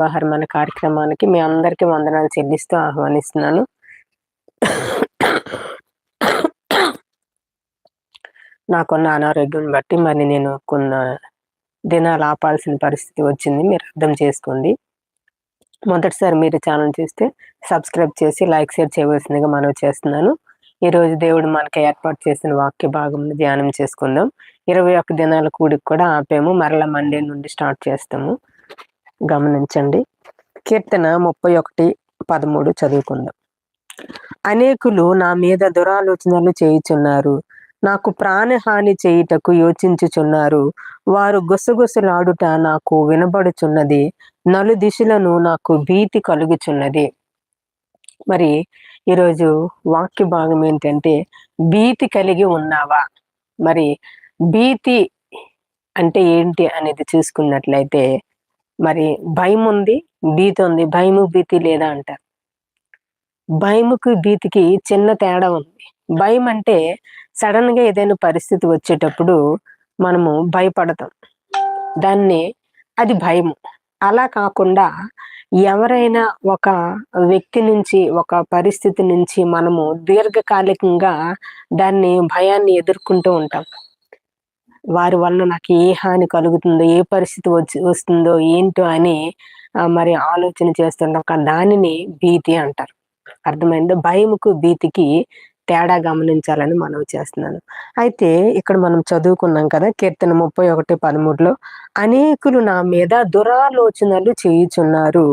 వ్యవహారం కార్యక్రమానికి మీ అందరికీ వందనాలు చెల్లిస్తూ ఆహ్వానిస్తున్నాను. నాకున్న అనారోగ్యం బట్టి మరి నేను కొన్న దినాలు ఆపాల్సిన పరిస్థితి వచ్చింది. మీరు అర్థం చేసుకోండి. మొదటిసారి మీరు ఛానల్ చూస్తే సబ్స్క్రైబ్ చేసి లైక్ షేర్ చేయవలసిందిగా మనం చేస్తున్నాను. ఈరోజు దేవుడు మనకి ఏర్పాటు చేసిన వాక్య భాగం ధ్యానం చేసుకుందాం. ఇరవై ఒక్క దినాల కూడికి కూడా ఆపాము. మరలా మండే నుండి స్టార్ట్ చేస్తాము. గమనించండి. కీర్తన ముప్పై ఒకటి పదమూడు చదువుకుందాం. అనేకులు నా మీద దురాలోచనలు చేయుచున్నారు. నాకు ప్రాణహాని చేయుటకు యోచించుచున్నారు. వారు గుసగుసలాడుట నాకు వినబడుచున్నది. నలు దిశలను నాకు భీతి కలుగుచున్నది. మరి ఈరోజు వాక్య భాగం ఏంటంటే భీతి కలిగి ఉన్నావా? మరి భీతి అంటే ఏంటి అనేది చూసుకున్నట్లయితే మరి భయం ఉంది భీతి ఉంది భయము భీతి లేదా అంటారు. భయముకు భీతికి చిన్న తేడా ఉంది. భయం అంటే సడన్గా ఏదైనా పరిస్థితి వచ్చేటప్పుడు మనము భయపడతాం. దాన్ని అది భయము. అలా కాకుండా ఎవరైనా ఒక వ్యక్తి నుంచి ఒక పరిస్థితి నుంచి మనము దీర్ఘకాలికంగా దాన్ని భయాన్ని ఎదుర్కొంటూ ఉంటాం. వారి వల్ల నాకు ఏ హాని కలుగుతుందో ఏ పరిస్థితి వచ్చి వస్తుందో ఏంటో అని మరి ఆలోచన చేస్తుంటాం దానిని భీతి అంటారు. అర్థమైందో? భయముకు భీతికి తేడా గమనించాలని మనవి చేస్తున్నాను. అయితే ఇక్కడ మనం చదువుకున్నాం కదా కీర్తన ముప్పై ఒకటి పదమూడులో అనేకులు నా మీద దురాలోచనలు చేయుచున్నారు.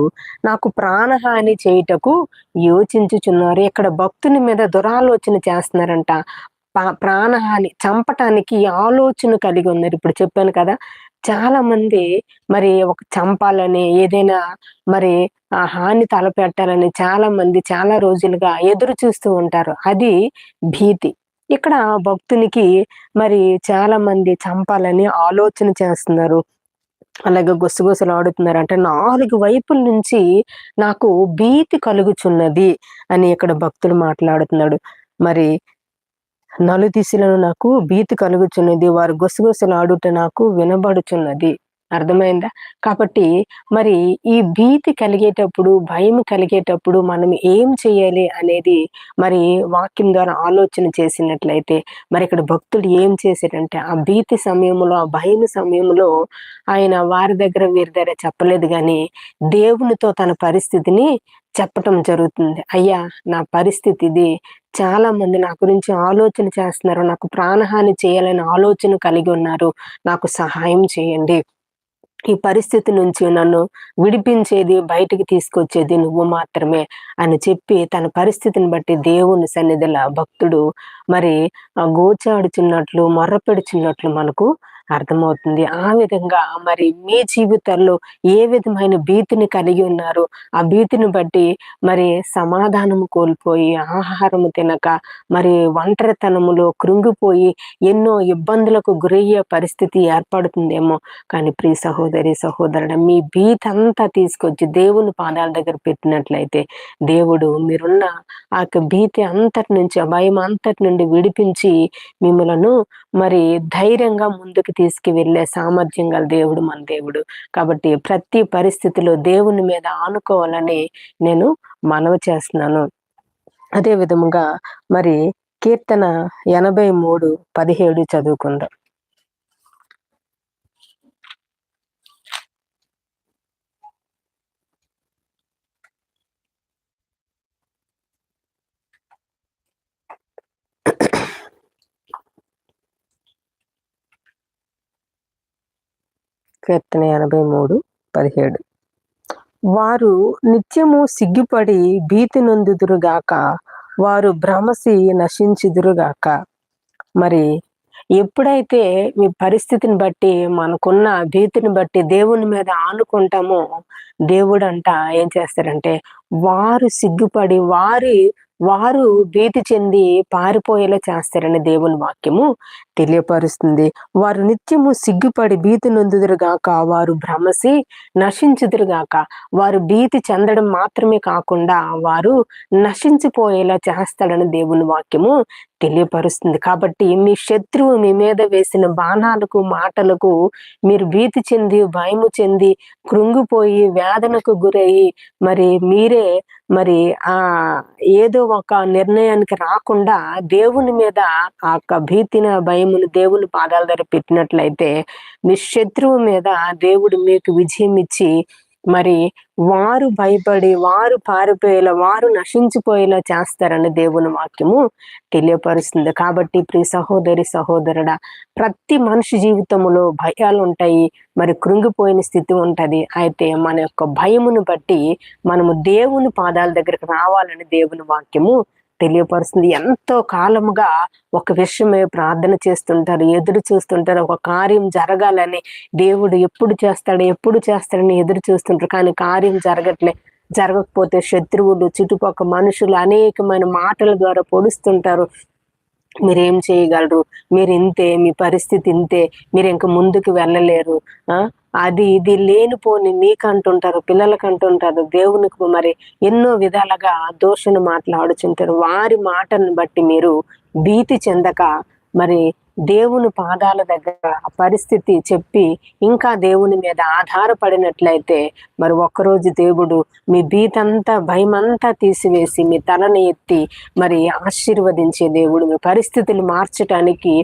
నాకు ప్రాణహాని చేయుటకు యోచించుచున్నారు. ఇక్కడ భక్తుని మీద దురాలోచన చేస్తున్నారంట. ప్రాణహాని చంపటానికి ఆలోచన కలిగి ఉన్నారు. ఇప్పుడు చెప్పాను కదా చాలా మంది మరి ఒక చంపాలని ఏదైనా మరి ఆ హాని తలపెట్టాలని చాలా మంది చాలా రోజులుగా ఎదురు చూస్తూ ఉంటారు. అది భీతి. ఇక్కడ భక్తునికి మరి చాలా మంది చంపాలని ఆలోచన చేస్తున్నారు. అలాగే గుసగుసలు ఆడుతున్నారు అంటే నాలుగు వైపుల నుంచి నాకు భీతి కలుగుచున్నది అని ఇక్కడ భక్తులు మాట్లాడుతున్నాడు. మరి నలుదిశలను నాకు భీతి కలుగుచున్నది. వారు గుసగుసలు ఆడుట నాకు వినబడుచున్నది. అర్థమైందా? కాబట్టి మరి ఈ భీతి కలిగేటప్పుడు భయం కలిగేటప్పుడు మనం ఏం చేయాలి అనేది మరి వాక్యం ద్వారా ఆలోచన చేసినట్లయితే మరి ఇక్కడ భక్తుడు ఏం చేశాడంటే ఆ భీతి సమయంలో ఆ భయం సమయంలో ఆయన వారి దగ్గర వీరి దగ్గర చెప్పలేదు కానీ దేవునితో తన పరిస్థితిని చెప్పటం జరుగుతుంది. అయ్యా నా పరిస్థితి ఇది. చాలా మంది నా గురించి ఆలోచన చేస్తున్నారు. నాకు ప్రాణహాని చేయాలని ఆలోచన కలిగి ఉన్నారు. నాకు సహాయం చేయండి. ఈ పరిస్థితి నుంచి నన్ను విడిపించేది బయటికి తీసుకొచ్చేది నువ్వు మాత్రమే అని చెప్పి తన పరిస్థితిని బట్టి దేవుని సన్నిధిలో భక్తుడు మరి గోచాడుచున్నట్లు మొర్రపెడుచున్నట్లు మనకు అర్థమవుతుంది. ఆ విధంగా మరి మీ జీవితాల్లో ఏ విధమైన భీతిని కలిగి ఉన్నారు? ఆ భీతిని బట్టి మరి సమాధానము కోల్పోయి ఆహారము తినక మరి ఒంటరితనములో కృంగిపోయి ఎన్నో ఇబ్బందులకు గురయ్యే పరిస్థితి ఏర్పడుతుందేమో. కానీ ప్రియ సహోదరి సహోదరుడు మీ భీతి అంతా తీసుకొచ్చి దేవుని పాదాల దగ్గర పెట్టినట్లయితే దేవుడు మీరున్న ఆ భీతి అంతటి నుంచి భయం అంతటి నుండి విడిపించి మిమ్మలను మరి ధైర్యంగా ముందుకు తీసుకు వెళ్ళే సామర్థ్యం గల దేవుడు మన దేవుడు. కాబట్టి ప్రతి పరిస్థితిలో దేవుని మీద ఆనుకోవాలని నేను మనవి చేస్తున్నాను. అదే విధముగా మరి కీర్తన ఎనభై మూడు పదిహేడు చదువుకుందాం. కీర్తన ఎనభై మూడు పదిహేడు. వారు నిత్యము సిగ్గుపడి భీతి నొందుదురుగాక వారు భ్రమసి నశించుదురుగాక. మరి ఎప్పుడైతే మీ పరిస్థితిని బట్టి మనకున్న భీతిని బట్టి దేవుని మీద ఆనుకుంటామో దేవుడు అంట ఏం చేస్తారంటే వారు సిగ్గుపడి వారి వారు భీతి చెంది పారిపోయేలా చేస్తారని దేవుని వాక్యము. తెలియపరుస్తుంది. వారు నిత్యము సిగ్గుపడి భీతి నొందుదురుగాక వారు భ్రమసి నశించుదురుగాక. వారు భీతి చెందడం మాత్రమే కాకుండా వారు నశించిపోయేలా చేస్తాడని దేవుని వాక్యము తెలియపరుస్తుంది. కాబట్టి మీ శత్రువు మీ మీద వేసిన బాణాలకు మాటలకు మీరు భీతి చెంది భయము చెంది కృంగిపోయి వేదనకు గురయ్యి మరి మీరే మరి ఆ ఏదో ఒక నిర్ణయానికి రాకుండా దేవుని మీద ఆ భీతిన భయం భయమును దేవుని పాదాల దగ్గర పెట్టినట్లయితే మీ శత్రువు మీద దేవుడు మీకు విజయం ఇచ్చి మరి వారు భయపడి వారు పారిపోయేలా వారు నశించిపోయేలా చేస్తారని దేవుని వాక్యము తెలియపరుస్తుంది. కాబట్టి ప్రి సహోదరి సహోదరుడ ప్రతి మనిషి జీవితంలో భయాలు ఉంటాయి మరి కృంగిపోయిన స్థితి ఉంటది. అయితే మన యొక్క భయమును బట్టి మనము దేవుని పాదాల దగ్గరకు రావాలని దేవుని వాక్యము తెలియపరుస్తుంది. ఎంతో కాలముగా ఒక విషయమే ప్రార్థన చేస్తుంటారు ఎదురు చూస్తుంటారు. ఒక కార్యం జరగాలని దేవుడు ఎప్పుడు చేస్తాడు ఎప్పుడు చేస్తాడని ఎదురు చూస్తుంటారు. కానీ కార్యం జరగట్లే. జరగకపోతే శత్రువులు చుట్టుపక్కల మనుషులు అనేకమైన మాటల ద్వారా పొడుస్తుంటారు. మీరేం చేయగలరు? మీరు ఇంతే మీ పరిస్థితి ఇంతే. మీరు ఇంకా ముందుకు వెళ్ళలేరు. ఆ? అది ఇది లేనిపోని మీకంటుంటారు పిల్లలకంటుంటారు దేవునికి మరి ఎన్నో విధాలుగా దోషను మాట్లాడుచుంటారు. వారి మాటను బట్టి మీరు భీతి చెందక మరి దేవుని పాదాల దగ్గర పరిస్థితి చెప్పి ఇంకా దేవుని మీద ఆధారపడినట్లయితే మరి ఒక్కరోజు దేవుడు మీ బీతంతా భయమంతా తీసివేసి మీ తలని ఎత్తి మరి ఆశీర్వదించే దేవుడు మీ పరిస్థితులు మార్చటానికి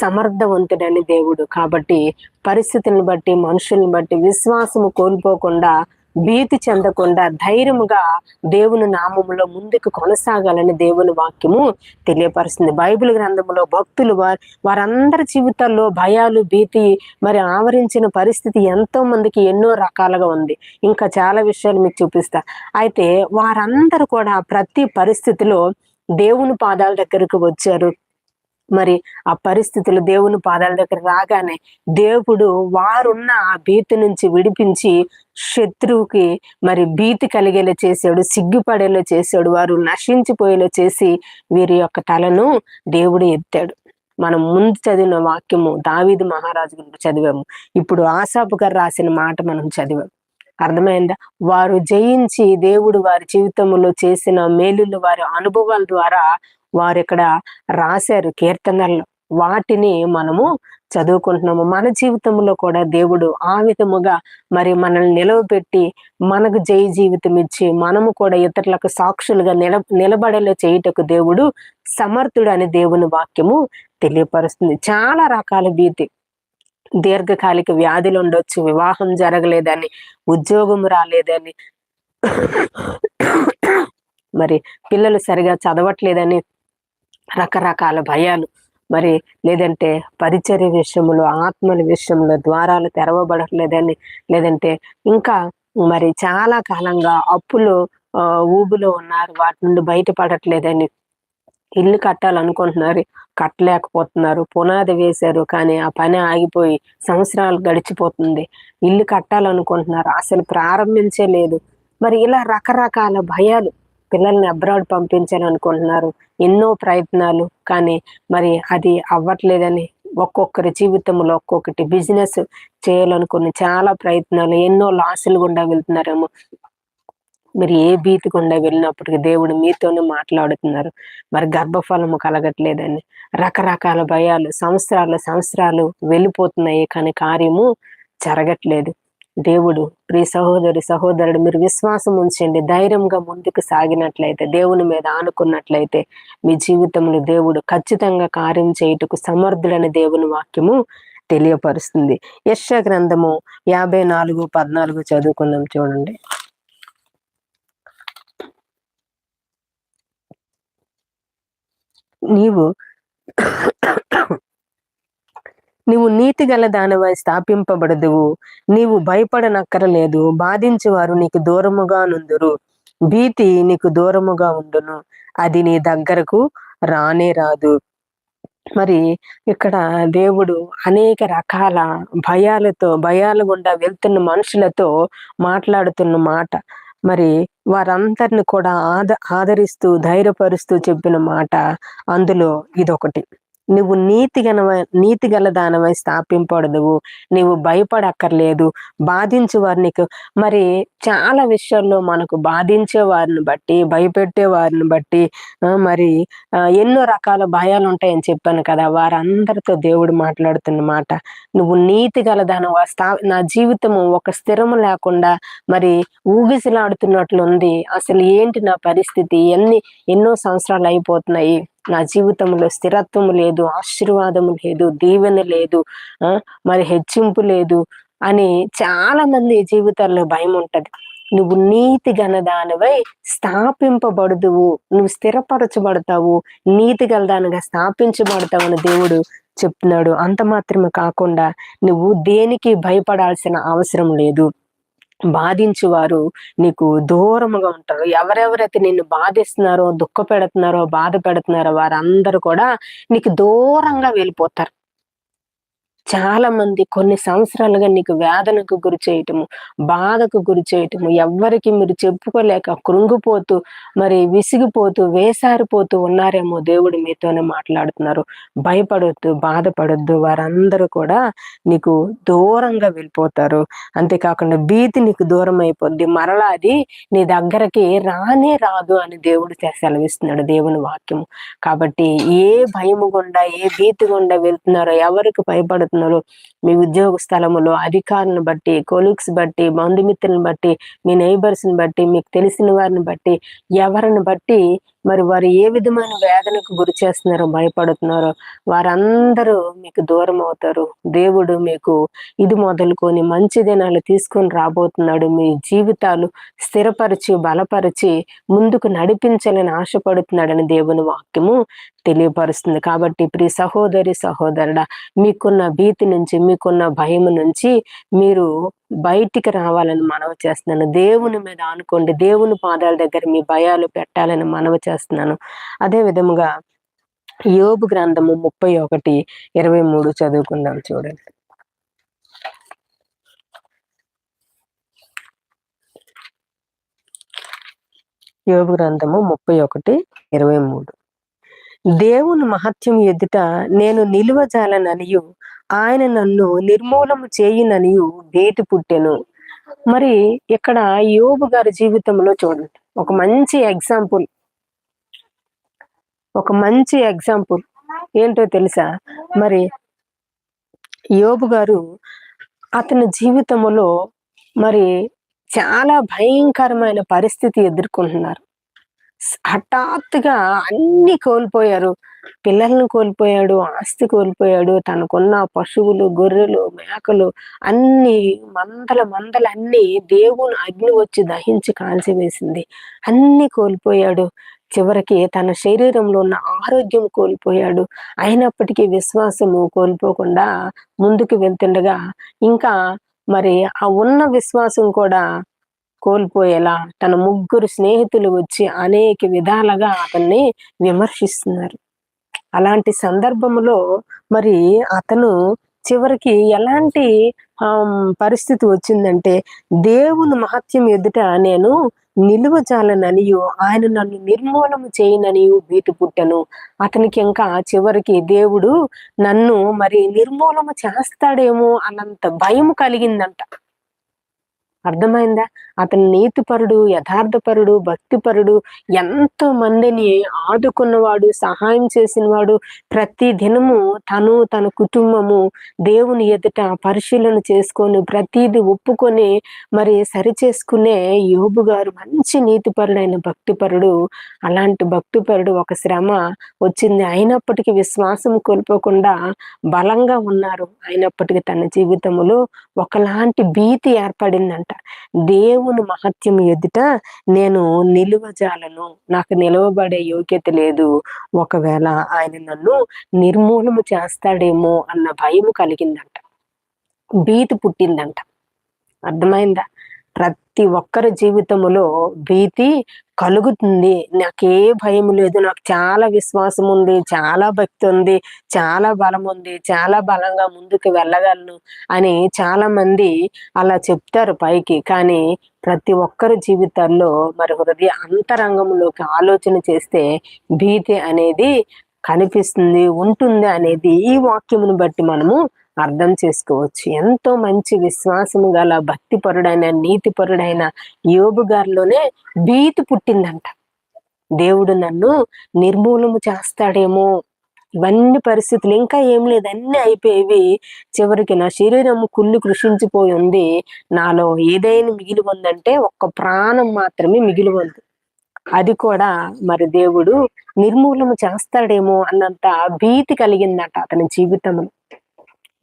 సమర్థవంతుడని దేవుడు. కాబట్టి పరిస్థితులను బట్టి మనుషుల్ని బట్టి విశ్వాసము కోల్పోకుండా భీతి చెందకుండా ధైర్యముగా దేవుని నామములో ముందుకు కొనసాగాలని దేవుని వాక్యము తెలియపరుస్తుంది. బైబిల్ గ్రంథములో భక్తులు వారు వారందరి జీవితాల్లో భయాలు భీతి మరి ఆవరించిన పరిస్థితి ఎంతో మందికి ఎన్నో రకాలుగా ఉంది. ఇంకా చాలా విషయాలు మీకు చూపిస్తా. అయితే వారందరూ కూడా ప్రతి పరిస్థితిలో దేవుని పాదాల దగ్గరకు వచ్చారు. మరి ఆ పరిస్థితులు దేవుని పాదాల దగ్గర రాగానే దేవుడు వారున్న ఆ భీతి నుంచి విడిపించి శత్రువుకి మరి భీతి కలిగేలా చేశాడు సిగ్గుపడేలా చేశాడు వారు నశించిపోయేలా చేసి వీరి యొక్క తలను దేవుడు ఎత్తాడు. మనం ముందు చదివిన వాక్యము దావీదు మహారాజు గురించి చదివాము. ఇప్పుడు ఆశాపు గారు రాసిన మాట మనం చదివాము అర్థమైందా? వారు జయించి దేవుడు వారి జీవితంలో చేసిన మేలులు వారి అనుభవాల ద్వారా వారు ఇక్కడ రాశారు కీర్తనల్లో వాటిని మనము చదువుకుంటున్నాము. మన జీవితంలో కూడా దేవుడు ఆ విధముగా మరి మనల్ని నిలవబెట్టి మనకు జై జీవితం ఇచ్చి మనము కూడా ఇతరులకు సాక్షులుగా నిల నిలబడేలా చేయుటకు దేవుడు సమర్థుడు అని దేవుని వాక్యము తెలియపరుస్తుంది. చాలా రకాల భీతి దీర్ఘకాలిక వ్యాధులు ఉండొచ్చు వివాహం జరగలేదని ఉద్యోగం రాలేదని మరి పిల్లలు సరిగా చదవట్లేదని రకరకాల భయాలు. మరి లేదంటే పరిచర్య విషయంలో ఆత్మల విషయంలో ద్వారాలు తెరవబడట్లేదని లేదంటే ఇంకా మరి చాలా కాలంగా అప్పులు ఊబులో ఉన్నారు. వాటి నుండి బయటపడట్లేదని ఇల్లు కట్టాలనుకుంటున్నారు. కట్టలేకపోతున్నారు. పునాది వేశారు కానీ ఆ పని ఆగిపోయి సంవత్సరాలు గడిచిపోతుంది. ఇల్లు కట్టాలనుకుంటున్నారు. అసలు ప్రారంభించే లేదు మరి ఇలా రకరకాల భయాలు పిల్లల్ని అబ్రాడ్ పంపించాలనుకుంటున్నారు ఎన్నో ప్రయత్నాలు. కానీ మరి అది అవ్వట్లేదని ఒక్కొక్కరి జీవితంలో ఒక్కొక్కటి బిజినెస్ చేయాలనుకుని చాలా ప్రయత్నాలు. ఎన్నో లాసులు గుండా వెళ్తున్నారేమో. మీరు ఏ భీతి గుండా వెళ్ళినప్పటికీ దేవుడు మీతోనే మాట్లాడుతున్నారు. మరి గర్భఫలము కలగట్లేదని రకరకాల భయాలు సంవత్సరాలు సంవత్సరాలు వెళ్ళిపోతున్నాయి. కానీ కార్యము జరగట్లేదు. దేవుడు ప్రియ సహోదరి సహోదరుడు మీరు విశ్వాసం ఉంచండి. ధైర్యంగా ముందుకు సాగినట్లయితే దేవుని మీద ఆనుకున్నట్లయితే మీ జీవితంలో దేవుడు ఖచ్చితంగా కార్యం చేయుటకు సమర్థుడని దేవుని వాక్యము తెలియపరుస్తుంది. యశ గ్రంథము యాభై నాలుగు పద్నాలుగు చదువుకుందాం చూడండి. నీవు నీవు నీతి గల దానివై స్థాపింపబడదువు నీవు భయపడనక్కరలేదు. బాధించేవారు నీకు దూరముగా నుందురు. భీతి నీకు దూరముగా ఉండును. అది నీ దగ్గరకు రానే రాదు. మరి ఇక్కడ దేవుడు అనేక రకాల భయాలతో భయాలు గుండా వెళ్తున్న మనుషులతో మాట్లాడుతున్న మాట. మరి వారందరిని కూడా ఆద ఆదరిస్తూ ధైర్యపరుస్తూ చెప్పిన మాట. అందులో ఇదొకటి. నువ్వు నీతి గల నీతి గల దానమై స్థాపింపడదువు నీవు భయపడక్కర్లేదు. బాధించే వారు మరి చాలా విషయాల్లో మనకు బాధించే వారిని బట్టి భయపెట్టే వారిని బట్టి మరి ఎన్నో రకాల భయాలు ఉంటాయని చెప్పాను కదా వారందరితో దేవుడు మాట్లాడుతున్నమాట నువ్వు నీతి గల దానవ స్థా నా జీవితము ఒక స్థిరము లేకుండా మరి ఊగిసలాడుతున్నట్లు ఉంది అసలు ఏంటి నా పరిస్థితి? ఎన్ని ఎన్నో సంవత్సరాలు అయిపోతున్నాయి. నా జీవితంలో స్థిరత్వం లేదు ఆశీర్వాదము లేదు దీవెన లేదు మరి హెచ్చింపు లేదు అని చాలా మంది జీవితాల్లో భయం ఉంటది. నువ్వు నీతి గనదానివై స్థాపింపబడుదువు నువ్వు స్థిరపరచబడతావు నీతి గలదానిగా స్థాపించబడతావు అని దేవుడు చెప్తున్నాడు. అంత మాత్రమే కాకుండా నువ్వు దేనికి భయపడాల్సిన అవసరం లేదు. బాధించువారు నీకు దూరముగా ఉంటారు. ఎవరెవరైతే నిన్ను బాధిస్తున్నారో దుఃఖ పెడుతున్నారో బాధ పెడుతున్నారో వారందరూ కూడా నీకు దూరంగా వెళ్ళిపోతారు. చాలా మంది కొన్ని సంవత్సరాలుగా నీకు వేదనకు గురి చేయటము బాధకు గురి చేయటము ఎవ్వరికి మీరు చెప్పుకోలేక కృంగిపోతూ మరి విసిగిపోతూ వేసారిపోతూ ఉన్నారేమో దేవుడు మీతోనే మాట్లాడుతున్నారు. భయపడొద్దు బాధపడొద్దు వారందరూ కూడా నీకు దూరంగా వెళ్ళిపోతారు. అంతేకాకుండా భీతి నీకు దూరం అయిపోద్ది మరలా అది నీ దగ్గరకి రానే రాదు అని దేవుడు సెలవిస్తున్నాడు దేవుని వాక్యము. కాబట్టి ఏ భయము గుండా ఏ భీతి గుండా వెళ్తున్నారో ఎవరికి భయపడుతున్నారు చేస్తున్నారు మీ ఉద్యోగ స్థలములో అధికారులను బట్టి కొలీగ్స్ బట్టి బంధుమిత్రులను బట్టి మీ నైబర్స్ని బట్టి మీకు తెలిసిన వారిని బట్టి ఎవరిని బట్టి మరి వారు ఏ విధమైన వేదనకు గురి చేస్తున్నారో భయపడుతున్నారో వారందరూ మీకు దూరం అవుతారు. దేవుడు మీకు ఇది మొదలుకొని మంచి దినాలు తీసుకొని రాబోతున్నాడు. మీ జీవితాలు స్థిరపరిచి బలపరిచి ముందుకు నడిపించాలని ఆశపడుతున్నాడని దేవుని వాక్యము తెలియపరుస్తుంది. కాబట్టి ప్రి సహోదరి సహోదరుడ మీకున్న భీతి నుంచి మీకున్న భయం నుంచి మీరు బయటికి రావాలని మనవి చేస్తున్నాను. దేవుని మీద అనుకోండి దేవుని పాదాల దగ్గర మీ భయాలు పెట్టాలని మనవి చేస్తున్నాను. అదే విధముగా యోబు గ్రంథము ముప్పై ఒకటి ఇరవై మూడు చదువుకుందాం చూడండి. యోగు గ్రంథము ముప్పై ఒకటి ఇరవై మూడు. దేవుని మహత్యం ఎదుట నేను నిలువజాలననియు ఆయన నన్ను నిర్మూలము చేయుననియు భేటి పుట్టెను. మరి ఇక్కడ యోబు గారి జీవితంలో చూడండి. ఒక మంచి ఎగ్జాంపుల్. ఒక మంచి ఎగ్జాంపుల్. ఏంటో తెలుసా? మరి యోబు గారు అతని జీవితంలో మరి చాలా భయంకరమైన పరిస్థితి ఎదుర్కొంటున్నారు. హఠాత్తుగా అన్ని కోల్పోయారు. పిల్లల్ని కోల్పోయాడు ఆస్తి కోల్పోయాడు. తనకున్న పశువులు గొర్రెలు మేకలు అన్ని మందల మందలు అన్ని దేవుని అగ్ని వచ్చి దహించి కాల్చివేసింది అన్ని కోల్పోయాడు. చివరికి తన శరీరంలో ఉన్న ఆరోగ్యం కోల్పోయాడు. అయినప్పటికీ విశ్వాసము కోల్పోకుండా ముందుకు వెళ్తుండగా ఇంకా మరి ఆ ఉన్న విశ్వాసం కూడా కోల్పోయేలా తన ముగ్గురు స్నేహితులు వచ్చి అనేక విధాలుగా అతన్ని విమర్శిస్తున్నారు. అలాంటి సందర్భంలో మరి అతను చివరికి ఎలాంటి పరిస్థితి వచ్చిందంటే దేవుని మహత్యం ఎదుట నేను నిలువజాలననియు ఆయన నన్ను నిర్మూలన చేయననియు బీటు పుట్టను. అతనికి ఇంకా చివరికి దేవుడు నన్ను మరి నిర్మూలన చేస్తాడేమో అన్నంత భయం కలిగిందంట. అర్థమైందా? అతను నీతిపరుడు యథార్థపరుడు భక్తిపరుడు ఎంతో మందిని ఆదుకున్నవాడు సహాయం చేసినవాడు. ప్రతి దినము తను తన కుటుంబము దేవుని ఎదుట పరిశీలన చేసుకొని ప్రతిది ఒప్పుకొని మరి సరి చేసుకునే యోబు గారు మంచి నీతిపరుడైన భక్తిపరుడు. అలాంటి భక్తిపరుడు ఒక శ్రమ వచ్చింది. అయినప్పటికీ విశ్వాసం కోల్పోకుండా బలంగా ఉన్నారు. అయినప్పటికీ తన జీవితంలో ఒకలాంటి భీతి ఏర్పడిందంట. దేవుని మహత్యం ఎదుట నేను నిలువజాలను నాకు నిలవబడే యోగ్యత లేదు. ఒకవేళ ఆయన నన్ను నిర్మూలము చేస్తాడేమో అన్న భయం కలిగిందంట. భీతి పుట్టిందంట. అర్థమైందా? ప్రతి ఒక్కరి జీవితంలో భీతి కలుగుతుంది. నాకే భయం లేదు. నాకు చాలా విశ్వాసం ఉంది. చాలా భక్తి ఉంది. చాలా బలం ఉంది. చాలా బలంగా ముందుకు వెళ్ళగలను అని చాలా మంది అలా చెప్తారు పైకి. కానీ ప్రతి ఒక్కరి జీవితాల్లో మరి హృదయ అంతరంగంలోకి ఆలోచన చేస్తే భీతి అనేది కనిపిస్తుంది ఉంటుంది అనేది ఈ వాక్యమును బట్టి మనము అర్థం చేసుకోవచ్చు. ఎంతో మంచి విశ్వాసము గల భక్తిపరుడైన నీతిపరుడైన యోబు గారిలోనే భీతి పుట్టిందంట. దేవుడు నన్ను నిర్మూలము చేస్తాడేమో ఇవన్నీ పరిస్థితులు ఇంకా ఏం లేదు అన్ని అయిపోయేవి చివరికి నా శరీరము కుళ్ళు కృషించిపోయి ఉంది. నాలో ఏదైనా మిగిలి ఉందంటే ఒక్క ప్రాణం మాత్రమే మిగిలి ఉంది. అది కూడా మరి దేవుడు నిర్మూలన చేస్తాడేమో అన్నంత భీతి కలిగిందట అతని జీవితంలో.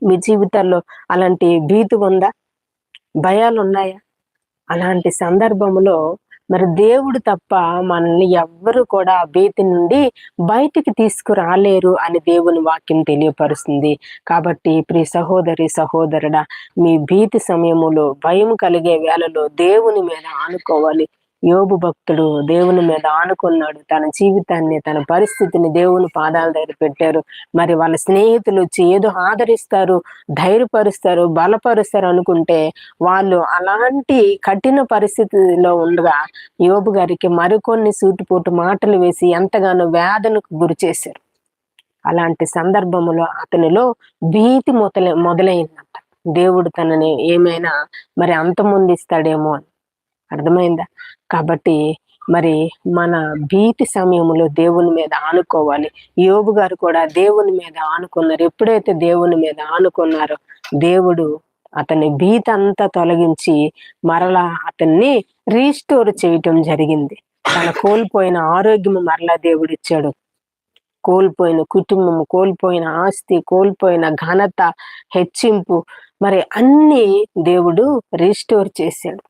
మీ జీవితాల్లో అలాంటి భీతి ఉందా? భయాలు ఉన్నాయా అలాంటి సందర్భంలో మరి దేవుడు తప్ప మనల్ని ఎవ్వరు కూడా ఆ భీతి నుండి బయటికి తీసుకురాలేరు అని దేవుని వాక్యం తెలియపరుస్తుంది. కాబట్టి ప్రి సహోదరి సహోదరుడా మీ భీతి సమయములో భయం కలిగే వేళలో దేవుని మీద ఆనుకోవాలి. యోబు భక్తుడు దేవుని మీద ఆనుకున్నాడు. తన జీవితాన్ని తన పరిస్థితిని దేవుని పాదాల దగ్గర పెట్టారు. మరి వాళ్ళ స్నేహితులు వచ్చి ఏదో ఆదరిస్తారు ధైర్యపరుస్తారు బలపరుస్తారు అనుకుంటే వాళ్ళు అలాంటి కఠిన పరిస్థితిలో ఉండగా యోబు గారికి మరికొన్ని సూటిపోటు మాటలు వేసి ఎంతగానో వేదనకు గురి చేశారు. అలాంటి సందర్భములో అతనిలో భీతి మొదల మొదలైందంట. దేవుడు తనని ఏమైనా మరి అంతమొందిస్తాడేమో అని. అర్థమైందా? కాబట్టి మరి మన భీతి సమయంలో దేవుని మీద ఆనుకోవాలి. యోగు గారు కూడా దేవుని మీద ఆనుకున్నారు. ఎప్పుడైతే దేవుని మీద ఆనుకున్నారో దేవుడు అతని భీతి అంతా తొలగించి మరలా అతన్ని రీస్టోర్ చేయటం జరిగింది. తన కోల్పోయిన ఆరోగ్యం మరలా దేవుడు ఇచ్చాడు. కోల్పోయిన కుటుంబం కోల్పోయిన ఆస్తి కోల్పోయిన ఘనత హెచ్చింపు మరి అన్ని దేవుడు రీస్టోర్ చేశాడు.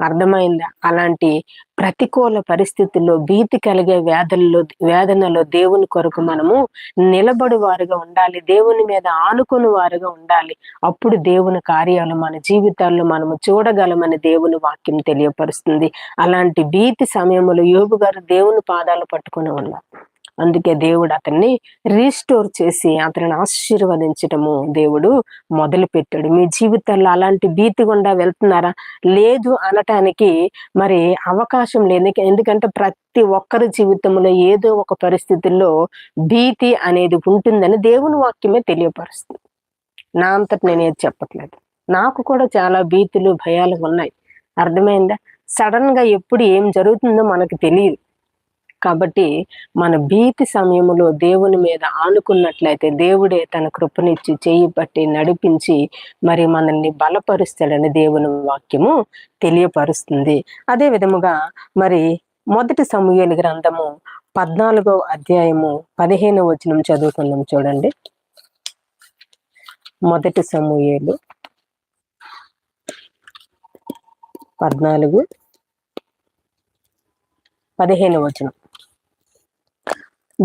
అర్థమైందా? అలాంటి ప్రతికూల పరిస్థితుల్లో భీతి కలిగే వేదనలో వేదనలో దేవుని కొరకు మనము నిలబడి వారుగా ఉండాలి. దేవుని మీద ఆనుకుని వారుగా ఉండాలి. అప్పుడు దేవుని కార్యాలు మన జీవితాల్లో మనము చూడగలమని దేవుని వాక్యం తెలియపరుస్తుంది. అలాంటి భీతి సమయంలో యోగు గారు దేవుని పాదాలు పట్టుకుని ఉన్నారు. అందుకే దేవుడు అతన్ని రీస్టోర్ చేసి అతనిని ఆశీర్వదించటము దేవుడు మొదలు పెట్టాడు మీ జీవితాల్లో అలాంటి భీతి గుండా వెళ్తున్నారా? లేదు అనటానికి మరి అవకాశం లేదు. ఎందుకంటే ప్రతి ఒక్కరి జీవితంలో ఏదో ఒక పరిస్థితుల్లో భీతి అనేది ఉంటుందని దేవుని వాక్యమే తెలియపరుస్తుంది. నా అంతటి నేను ఏది చెప్పట్లేదు. నాకు కూడా చాలా భీతులు భయాలు ఉన్నాయి. అర్థమైందా? సడన్గా ఎప్పుడు ఏం జరుగుతుందో మనకు తెలియదు. కాబట్టి మన భీతి సమయంలో దేవుని మీద ఆనుకున్నట్లయితే దేవుడే తన కృపనిచ్చి చేయి పట్టి నడిపించి మరి మనల్ని బలపరుస్తాడని దేవుని వాక్యము తెలియపరుస్తుంది. అదే విధముగా మరి మొదటి సమూహల గ్రంథము పద్నాలుగో అధ్యాయము పదిహేను వచనం చదువుకున్నాం చూడండి. మొదటి సమూహలు పద్నాలుగు పదిహేను వచనం.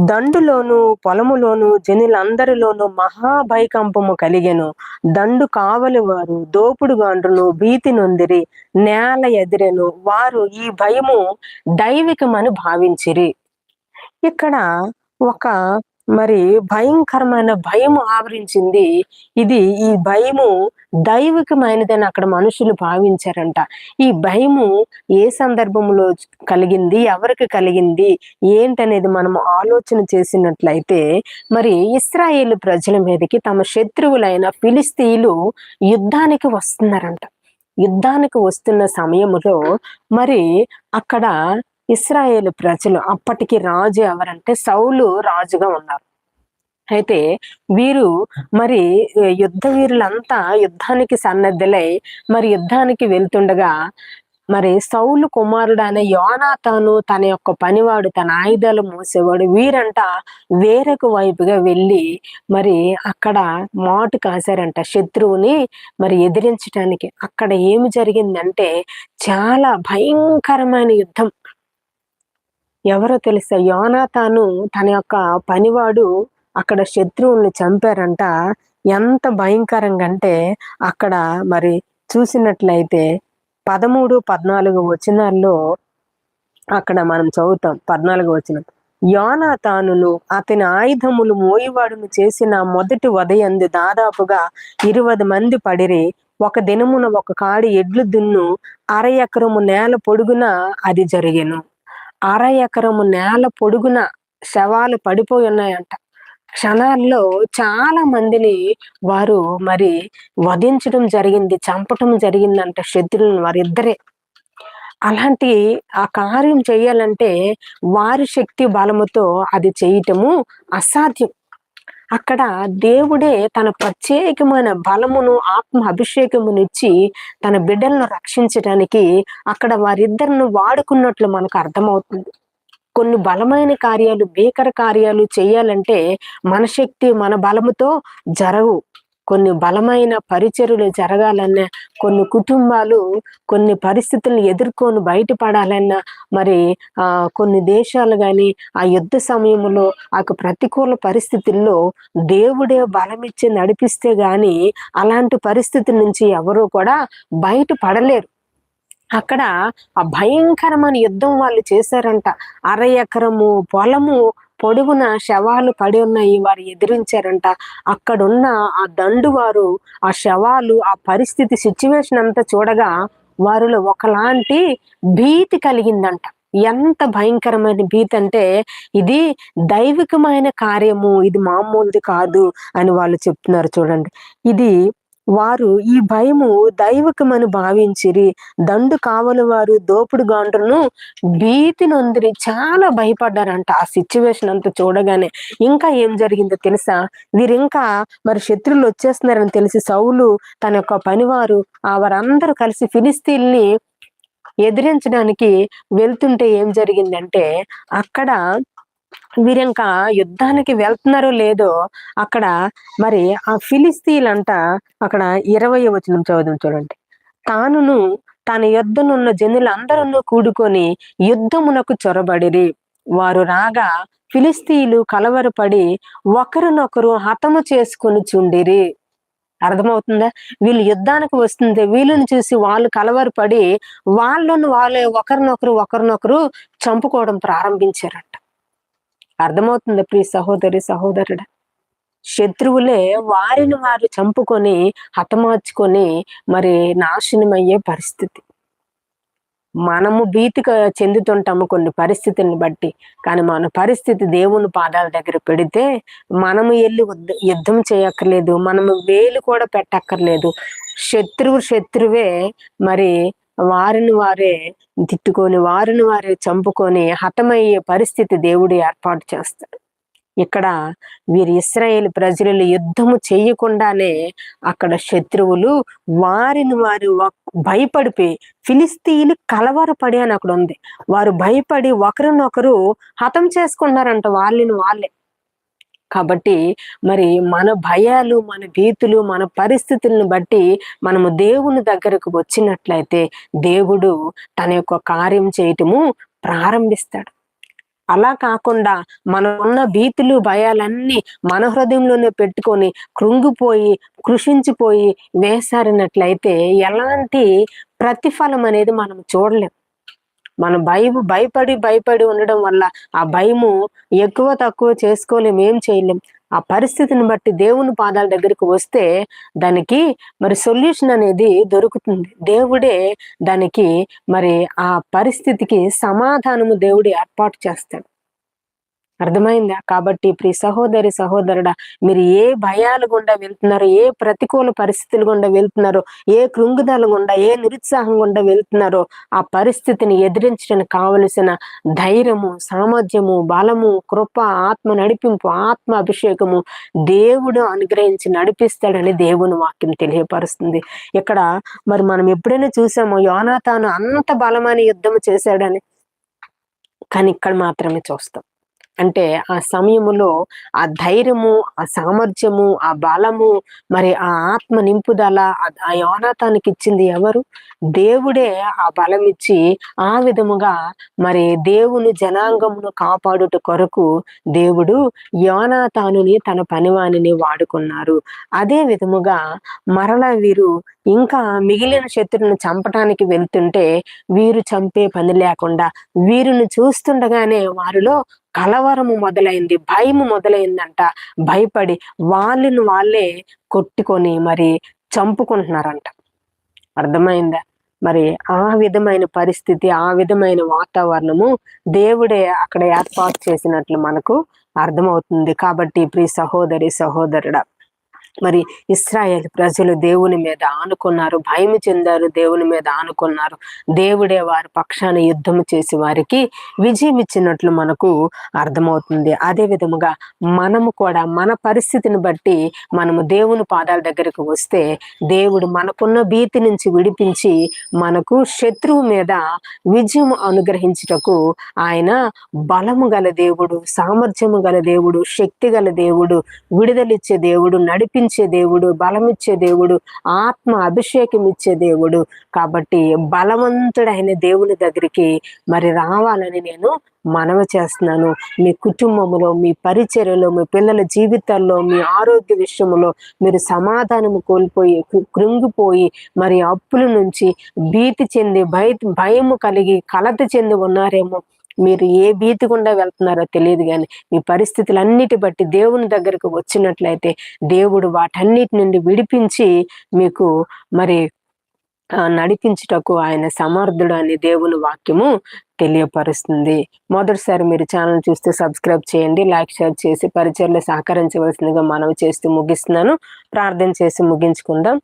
దండులోను పొలములోను జనులందరిలోను మహాభైకంపము కలిగెను. దండు కావలి వారు దోపుడుగాండ్రును భీతి నొందిరి నేల ఎదిరెను. వారు ఈ భయము దైవికమని భావించిరి. ఇక్కడ ఒక మరి భయంకరమైన భయము ఆవరించింది. ఇది ఈ భయము దైవికమైనదని అక్కడ మనుషులు భావించారంట. ఈ భయము ఏ సందర్భంలో కలిగింది? ఎవరికి కలిగింది? ఏంటనేది మనం ఆలోచన చేసినట్లయితే మరి ఇస్రాయేల్ ప్రజల మీదకి తమ శత్రువులైన ఫిలిస్తీన్లు యుద్ధానికి వస్తున్నారంట. యుద్ధానికి వస్తున్న సమయంలో మరి అక్కడ ఇస్రాయేల్ ప్రజలు అప్పటికి రాజు ఎవరంటే సౌలు రాజుగా ఉన్నారు. అయితే వీరు మరి యుద్ధ వీరులంతా యుద్ధానికి సన్నద్ధులై మరి యుద్ధానికి వెళ్తుండగా మరి సౌలు కుమారుడు అనే తన యొక్క పనివాడు తన ఆయుధాలు మోసేవాడు వీరంట వేరొక వైపుగా వెళ్ళి మరి అక్కడ మాటు కాశారంట శత్రువుని మరి ఎదిరించడానికి అక్కడ ఏమి జరిగిందంటే చాలా భయంకరమైన యుద్ధం. ఎవరో తెలుసా? యోనాతాను తన యొక్క పనివాడు అక్కడ శత్రువుల్ని చంపారంట. ఎంత భయంకరంగా అంటే అక్కడ మరి చూసినట్లయితే పదమూడు పద్నాలుగు వచనాల్లో అక్కడ మనం చదువుతాం. పద్నాలుగు వచనం. యోనాతానును అతని ఆయుధములు మోయివాడును చేసిన మొదటి ఉదయంది దాదాపుగా ఇరవై మంది పడిరి. ఒక దినమున ఒక కాడి ఎడ్లు దున్ను అర ఎకరము నేల పొడుగున అది జరిగెను. అర ఎకరము నేల పొడుగున శవాలు పడిపోయి ఉన్నాయంట. క్షణాల్లో చాలా మందిని వారు మరి వధించడం జరిగింది చంపటం జరిగిందంట శత్రువులను వారిద్దరే. అలాంటి ఆ కార్యం చేయాలంటే వారి శక్తి బలముతో అది చేయటము అసాధ్యం. అక్కడ దేవుడే తన ప్రత్యేకమైన బలమును ఆత్మ అభిషేకమునిచ్చి తన బిడ్డలను రక్షించడానికి అక్కడ వారిద్దరిని వాడుకున్నట్లు మనకు అర్థమవుతుంది. కొన్ని బలమైన కార్యాలు భీకర కార్యాలు చేయాలంటే మన శక్తి మన బలముతో జరగవు. కొన్ని బలమైన పరిచర్లు జరగాలన్నా కొన్ని కుటుంబాలు కొన్ని పరిస్థితులను ఎదుర్కొని బయటపడాలన్నా మరి ఆ కొన్ని దేశాలు కానీ ఆ యుద్ధ సమయంలో ఆ ప్రతికూల పరిస్థితుల్లో దేవుడే బలమిచ్చి నడిపిస్తే గాని అలాంటి పరిస్థితి నుంచి ఎవరు కూడా బయట పడలేరు అక్కడ ఆ భయంకరమైన యుద్ధం వాళ్ళు చేశారంట. అర ఎకరము పొలము పొడుగున శవాలు పడి ఉన్నాయి వారు ఎదిరించారంట. అక్కడున్న ఆ దండు వారు ఆ శవాలు ఆ పరిస్థితి సిచ్యువేషన్ అంతా చూడగా వారిలో ఒకలాంటి భీతి కలిగిందంట. ఎంత భయంకరమైన భీతి అంటే ఇది దైవికమైన కార్యము ఇది మామూలుది కాదు అని వాళ్ళు చెప్తున్నారు చూడండి. ఇది వారు ఈ భయము దైవకమని భావించిరి. దండు కావలి వారు దోపుడు గాండ్రును భీతి నొందిరి. చాలా భయపడ్డారంట ఆ సిచ్యువేషన్ అంతా చూడగానే. ఇంకా ఏం జరిగిందో తెలుసా? వీరు ఇంకా మరి శత్రువులు వచ్చేస్తున్నారని తెలిసి సౌలు తన యొక్క పనివారు ఆ వారందరూ కలిసి ఫిలిస్తీన్ని ఎదిరించడానికి వెళ్తుంటే ఏం జరిగిందంటే అక్కడ వీరింకా యుద్ధానికి వెళ్తున్నారో లేదో అక్కడ మరి ఆ ఫిలిస్తీన్లంట అక్కడ ఇరవై వచనం చదువు చూడండి. తానును తన యుద్ధనున్న జనులందరూ కూడుకొని యుద్ధమునకు చొరబడిరి. వారు రాగా ఫిలిస్తీన్లు కలవరపడి ఒకరినొకరు హతము చేసుకుని చుండిరి. అర్థమవుతుందా? వీళ్ళు యుద్ధానికి వస్తుంది వీళ్ళని చూసి వాళ్ళు కలవరపడి వాళ్ళను వాళ్ళే ఒకరినొకరు ఒకరినొకరు చంపుకోవడం ప్రారంభించారంట. అర్థమవుతుంది ప్రియ సహోదరి సహోదరుడు? శత్రువులే వారిని వారు చంపుకొని హతమార్చుకొని మరి నాశనమయ్యే పరిస్థితి. మనము భీతిగా చెందుతుంటాము కొన్ని పరిస్థితులను బట్టి. కానీ మన పరిస్థితి దేవుని పాదాల దగ్గర పెడితే మనము వెళ్ళి యుద్ధం చేయక్కర్లేదు. మనము వేలు కూడా పెట్టక్కర్లేదు. శత్రువు శత్రువే మరి వారిని వారే తిట్టుకొని వారిని వారే చంపుకొని హతమయ్యే పరిస్థితి దేవుడు ఏర్పాటు చేస్తాడు. ఇక్కడ వీరు ఇస్రాయేల్ ప్రజలు యుద్ధము చేయకుండానే అక్కడ శత్రువులు వారిని వారు భయపడిపోయి ఫిలిస్తీన్లు కలవరపడి అని అక్కడ ఉంది. వారు భయపడి ఒకరినొకరు హతం చేసుకున్నారంట వాళ్ళని వాళ్ళే. కాబట్టి మరి మన భయాలు మన భీతులు మన పరిస్థితులను బట్టి మనము దేవుని దగ్గరకు వచ్చినట్లయితే దేవుడు తన యొక్క కార్యం చేయటము ప్రారంభిస్తాడు. అలా కాకుండా మనకున్న భీతులు భయాలన్నీ మన హృదయంలోనే పెట్టుకొని కృంగిపోయి కృషించిపోయి వేసారినట్లయితే ఎలాంటి ప్రతిఫలం అనేది మనం చూడలేం. మనం భయ భయపడి భయపడి ఉండడం వల్ల ఆ భయము ఎక్కువ తక్కువ చేసుకోలేం ఏం చేయలేం. ఆ పరిస్థితిని బట్టి దేవుని పాదాల దగ్గరికి వస్తే దానికి మరి సొల్యూషన్ అనేది దొరుకుతుంది. దేవుడే దానికి మరి ఆ పరిస్థితికి సమాధానము దేవుడు ఏర్పాటు చేస్తాడు. అర్థమైందా? కాబట్టి ప్రి సహోదరి సహోదరుడా మీరు ఏ భయాలు గుండా వెళ్తున్నారో ఏ ప్రతికూల పరిస్థితులు గుండా వెళ్తున్నారో ఏ కృంగుదల గుండా ఏ నిరుత్సాహం గుండా వెళ్తున్నారో ఆ పరిస్థితిని ఎదిరించడానికి కావలసిన ధైర్యము సామర్థ్యము బలము కృప ఆత్మ నడిపింపు ఆత్మ అభిషేకము దేవుడు అనుగ్రహించి నడిపిస్తాడని దేవుని వాక్యం తెలియపరుస్తుంది. ఇక్కడ మరి మనం ఎప్పుడైనా చూసామో? యోనా తాను అంత బలమైన యుద్ధం చేశాడని? కానీ ఇక్కడ మాత్రమే చూస్తాం. అంటే ఆ సమయములో ఆ ధైర్యము ఆ సామర్థ్యము ఆ బలము మరి ఆ ఆత్మ నింపుదల ఆ యోనాథానికి ఇచ్చింది ఎవరు? దేవుడే ఆ బలం ఇచ్చి ఆ విధముగా మరి దేవుని జనాంగమును కాపాడుట కొరకు దేవుడు యోనాథానుని తన పనివాణిని వాడుకున్నారు. అదే విధముగా మరల వీరు ఇంకా మిగిలిన శత్రువును చంపటానికి వెళ్తుంటే వీరు చంపే పని లేకుండా వీరిని చూస్తుండగానే వారిలో కలవరము మొదలైంది భయము మొదలైందంట. భయపడి వాళ్ళని వాళ్ళే కొట్టుకొని మరి చంపుకుంటున్నారంట. అర్థమైందా? మరి ఆ విధమైన పరిస్థితి ఆ విధమైన వాతావరణము దేవుడే అక్కడ ఏర్పాటు చేసినట్లు మనకు అర్థమవుతుంది. కాబట్టి ప్రి సహోదరి సహోదరుడా మరి ఇస్రాయేల్ ప్రజలు దేవుని మీద ఆనుకున్నారు భయం చెందారు దేవుని మీద ఆనుకున్నారు. దేవుడే వారి పక్షాన యుద్ధము చేసి వారికి విజయం ఇచ్చినట్లు మనకు అర్థమవుతుంది. అదే విధముగా మనము కూడా మన పరిస్థితిని బట్టి మనము దేవుని పాదాల దగ్గరకు వస్తే దేవుడు మనకున్న భీతి నుంచి విడిపించి మనకు శత్రువు మీద విజయం అనుగ్రహించుటకు ఆయన బలము గల దేవుడు సామర్థ్యము గల దేవుడు శక్తి గల దేవుడు విడుదలిచ్చే దేవుడు నడిపించే నడిపించే దేవుడు బలమిచ్చే దేవుడు ఆత్మ అభిషేకం ఇచ్చే దేవుడు. కాబట్టి బలవంతుడైన దేవుని దగ్గరికి మరి రావాలని నేను మనవి చేస్తున్నాను. మీ కుటుంబంలో మీ పరిచర్యలో మీ పిల్లల జీవితాల్లో మీ ఆరోగ్య విషయంలో మీరు సమాధానము కోల్పోయి కృంగిపోయి మరి అప్పుల నుంచి భీతి చెంది భయ భయము కలిగి కలత చెంది ఉన్నారేమో మీరు ఏ భీతి గుండా వెళ్తున్నారో తెలియదు కానీ మీ పరిస్థితులన్నిటి బట్టి దేవుని దగ్గరకు వచ్చినట్లయితే దేవుడు వాటన్నిటి నుండి విడిపించి మీకు మరి నడిపించుటకు ఆయన సమర్థుడు అని దేవుని వాక్యము తెలియపరుస్తుంది. మొదటిసారి మీరు ఛానల్ చూస్తే సబ్స్క్రైబ్ చేయండి లైక్ షేర్ చేసి పరిచయలు సహకరించవలసిందిగా మనవి చేస్తూ ముగిస్తున్నాను. ప్రార్థన చేసి ముగించుకుందాం.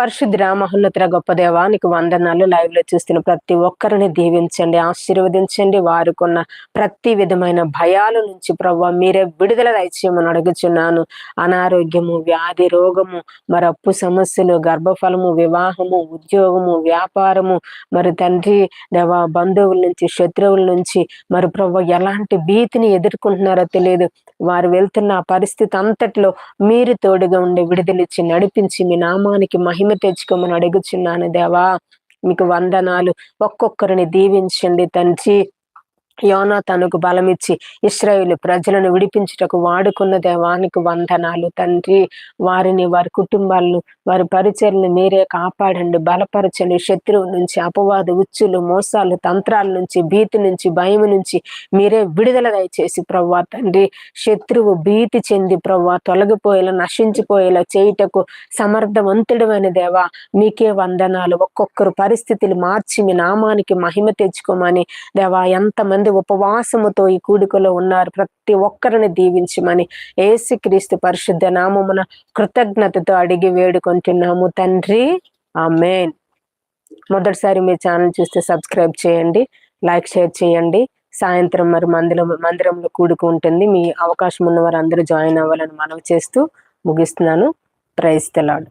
పరిశుద్ధ మహోన్నతుల గొప్ప దేవానికి వందనాలు. లైవ్లో చూస్తున్న ప్రతి ఒక్కరిని దీవించండి ఆశీర్వదించండి. వారికున్న ప్రతి విధమైన భయాల నుంచి ప్రవ్వ మీరే విడుదల దయచేయమని అడుగుచున్నాను. అనారోగ్యము వ్యాధి రోగము మరి అప్పు సమస్యలు గర్భఫలము వివాహము ఉద్యోగము వ్యాపారము మరి తండ్రి దేవ బంధువుల నుంచి శత్రువుల నుంచి మరి ప్రవ్వ ఎలాంటి భీతిని ఎదుర్కొంటున్నారో తెలియదు. వారు వెళ్తున్న పరిస్థితి అంతట్లో మీరు తోడుగా ఉండి విడుదలిచ్చి నడిపించి మీ నామానికి మహిమ మహిమ తెచ్చుకోమని అడుగుచున్నాను దేవా. మీకు వందనాలు. ఒక్కొక్కరిని దీవించండి తండ్రి. యోనా తనకు బలమిచ్చి ఇస్రాయేల్ ప్రజలను విడిపించుటకు వాడుకున్న దేవానికి వందనాలు. తండ్రి వారిని వారి కుటుంబాలను వారి పరిచయలను మీరే కాపాడండి. బలపరచండి. శత్రువు నుంచి అపవాద ఉచ్చులు మోసాలు తంత్రాల నుంచి భీతి నుంచి భయం నుంచి మీరే విడుదల దయచేసి ప్రవ్వా తండ్రి. శత్రువు భీతి చెంది ప్రవ్వా తొలగిపోయేలా నశించిపోయేలా చేయుటకు సమర్థవంతుడమైన దేవా మీకే వందనాలు. ఒక్కొక్కరు పరిస్థితులు మార్చి మీ నామానికి మహిమ తెచ్చుకోమని దేవా ఎంతమంది మంది ఉపవాసముతో ఈ కూడికలో ఉన్నారు. ప్రతి ఒక్కరిని దీవించమని ఏసుక్రీస్తు పరిశుద్ధ నామమున కృతజ్ఞతతో అడిగి వేడుకుంటున్నాము. తండ్రి ఆ మెయిన్ మొదటిసారి మీ ఛానల్ చూస్తే సబ్స్క్రైబ్ చేయండి లైక్ షేర్ చేయండి. సాయంత్రం మరి మందిరం మందిరంలో కూడుకుంటుంది. మీ అవకాశం ఉన్న వారు అందరూ జాయిన్ అవ్వాలని మనవి చేస్తూ ముగిస్తున్నాను. ప్రైజ్ తెలాడు